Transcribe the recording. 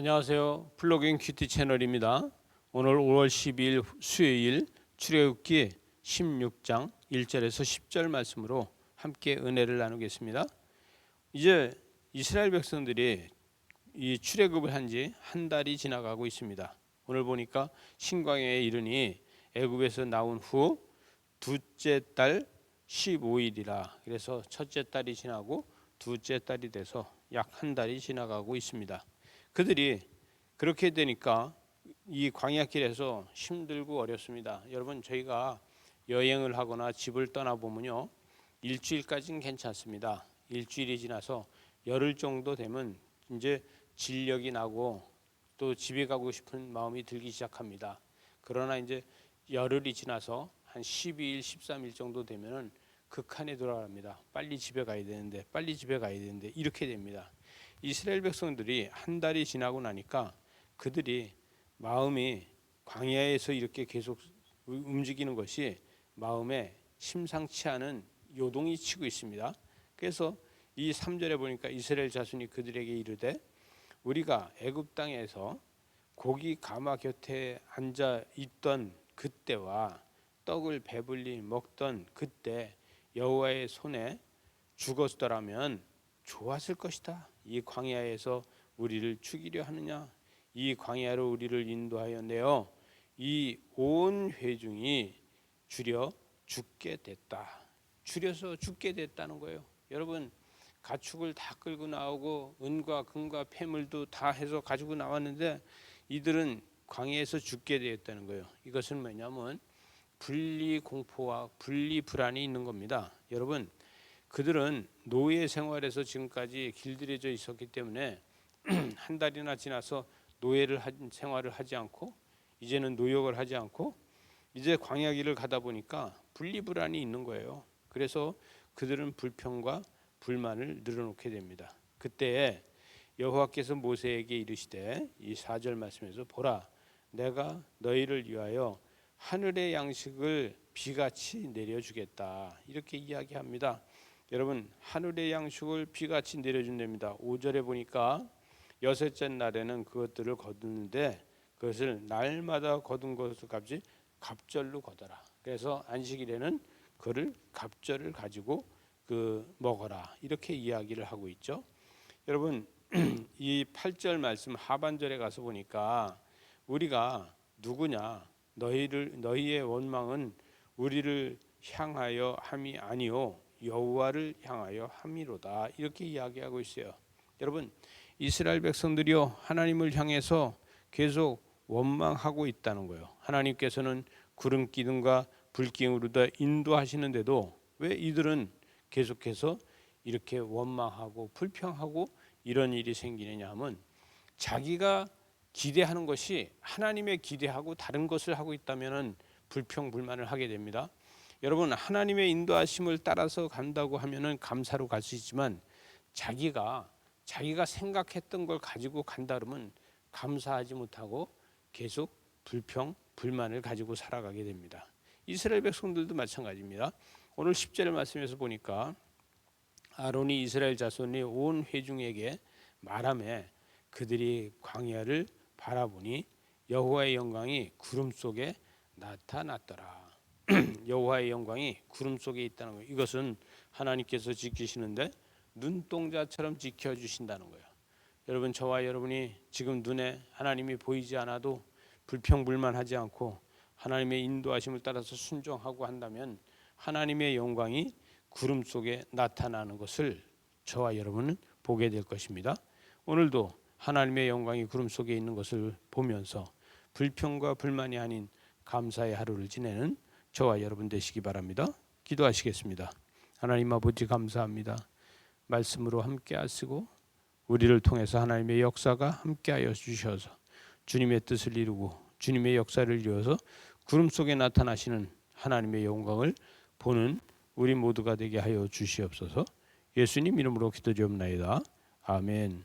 안녕하세요. 플로깅 큐티 채널입니다. 오늘 5월 12일 수요일 출애굽기 16장 1절에서 10절 말씀으로 함께 은혜를 나누겠습니다. 이제 이스라엘 백성들이 이 출애굽을 한 지 한 달이 지나가고 있습니다. 오늘 보니까 신광야에 이르니 애굽에서 나온 후 둘째 달 15일이라 그래서 첫째 달이 지나고 두째 달이 돼서 약 한 달이 지나가고 있습니다. 그들이 그렇게 되니까 이 광야길에서 힘들고 어렵습니다. 여러분 저희가 여행을 하거나 집을 떠나 보면요 일주일까지는 괜찮습니다. 일주일이 지나서 열흘 정도 되면 이제 진력이 나고 또 집에 가고 싶은 마음이 들기 시작합니다. 그러나 이제 열흘이 지나서 한 12일, 13일 정도 되면은 극한에 돌아갑니다. 빨리 집에 가야 되는데, 빨리 집에 가야 되는데 이렇게 됩니다. 이스라엘 백성들이 한 달이 지나고 나니까 그들이 마음이 광야에서 이렇게 계속 움직이는 것이 마음에 심상치 않은 요동이 치고 있습니다. 그래서 이 3절에 보니까 이스라엘 자손이 그들에게 이르되 우리가 애굽 땅에서 고기 가마 곁에 앉아 있던 그때와 떡을 배불리 먹던 그때 여호와의 손에 죽었더라면 좋았을 것이다. 이 광야에서 우리를 죽이려 하느냐? 이 광야로 우리를 인도하여 내어 이 온 회중이 줄여 죽게 됐다. 줄여서 죽게 됐다는 거예요. 여러분 가축을 다 끌고 나오고 은과 금과 폐물도 다 해서 가지고 나왔는데 이들은 광야에서 죽게 되었다는 거예요. 이것은 뭐냐면 분리 공포와 분리 불안이 있는 겁니다. 여러분 그들은 노예 생활에서 지금까지 길들여져 있었기 때문에 한 달이나 지나서 노예를 한 생활을 하지 않고 이제는 노역을 하지 않고 이제 광야길을 가다 보니까 분리불안이 있는 거예요. 그래서 그들은 불평과 불만을 늘어놓게 됩니다. 그때 여호와께서 모세에게 이르시되 이 4절 말씀에서 보라 내가 너희를 위하여 하늘의 양식을 비같이 내려주겠다 이렇게 이야기합니다. 여러분 하늘의 양식을 비같이 내려준답니다. 5절에 보니까 여섯째 날에는 그것들을 거두는데 그것을 날마다 거둔 것을 값이 갑절로 거둬라. 그래서 안식일에는 그를 갑절을 가지고 그 먹어라 이렇게 이야기를 하고 있죠. 여러분 이 8절 말씀 하반절에 가서 보니까 우리가 누구냐 너희를 너희의 원망은 우리를 향하여 함이 아니요 여호와를 향하여 함이로다 이렇게 이야기하고 있어요. 여러분 이스라엘 백성들이요 하나님을 향해서 계속 원망하고 있다는 거예요. 하나님께서는 구름 기둥과 불기둥으로 다 인도하시는데도 왜 이들은 계속해서 이렇게 원망하고 불평하고 이런 일이 생기느냐 하면 자기가 기대하는 것이 하나님의 기대하고 다른 것을 하고 있다면은 불평 불만을 하게 됩니다. 여러분 하나님의 인도하심을 따라서 간다고 하면은 감사로 갈 수 있지만 자기가 자기가 생각했던 걸 가지고 간다 그러면 감사하지 못하고 계속 불평 불만을 가지고 살아가게 됩니다. 이스라엘 백성들도 마찬가지입니다. 오늘 10절 말씀에서 보니까 아론이 이스라엘 자손이 온 회중에게 말하매 그들이 광야를 바라보니 여호와의 영광이 구름 속에 나타났더라. 여호와의 영광이 구름 속에 있다는 거예요. 이것은 하나님께서 지키시는데 눈동자처럼 지켜 주신다는 거예요. 여러분 저와 여러분이 지금 눈에 하나님이 보이지 않아도 불평불만하지 않고 하나님의 인도하심을 따라서 순종하고 한다면 하나님의 영광이 구름 속에 나타나는 것을 저와 여러분은 보게 될 것입니다. 오늘도 하나님의 영광이 구름 속에 있는 것을 보면서 불평과 불만이 아닌 감사의 하루를 지내는 저와 여러분 되시기 바랍니다. 기도하시겠습니다. 하나님 아버지 감사합니다. 말씀으로 함께 하시고 우리를 통해서 하나님의 역사가 함께하여 주셔서 주님의 뜻을 이루고 주님의 역사를 이루어서 구름 속에 나타나시는 하나님의 영광을 보는 우리 모두가 되게 하여 주시옵소서. 예수님 이름으로 기도드리옵나이다. 아멘.